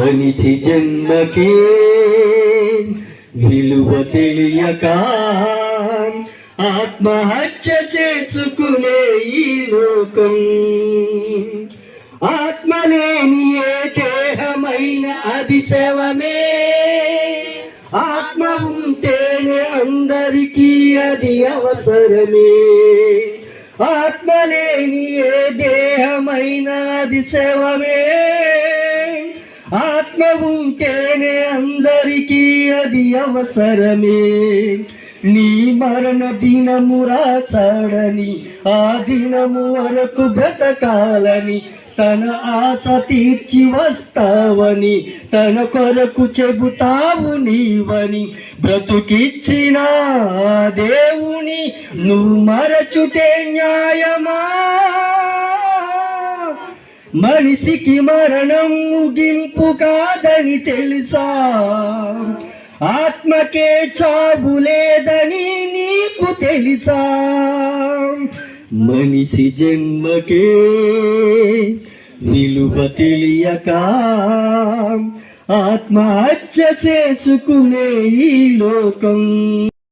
మనిషి జన్మకే విలువ తెలియక ఆత్మహత్య చేసుకునే ఈ లోకం. ఆత్మలేని ఏ దేహమైన అది శవమే ఆత్మ ఉంటేనే అందరికీ అది అవసరమే. ఆత్మలేని ఏ దేహమైన అది శవమే ఆత్మ ఉంటేనే అందరికీ అది అవసరమే. నీ మరణ దినము రాచాడని ఆ దినము వరకు బ్రతకాలని తన ఆశ తీర్చి వస్తావని తన కొరకు చెబుతావు నీవని బ్రతుకిచ్చిన దేవుని నువ్వు మరచుటే న్యాయమా? మనిషికి మరణం ముగింపు కాదని తెలుసా? ఆత్మకే చావు లేదని నీకు తెలుసా? మనిషి జన్మకే నిలువ తెలియక ఆత్మహత్య చేసుకునే ఈ లోకం.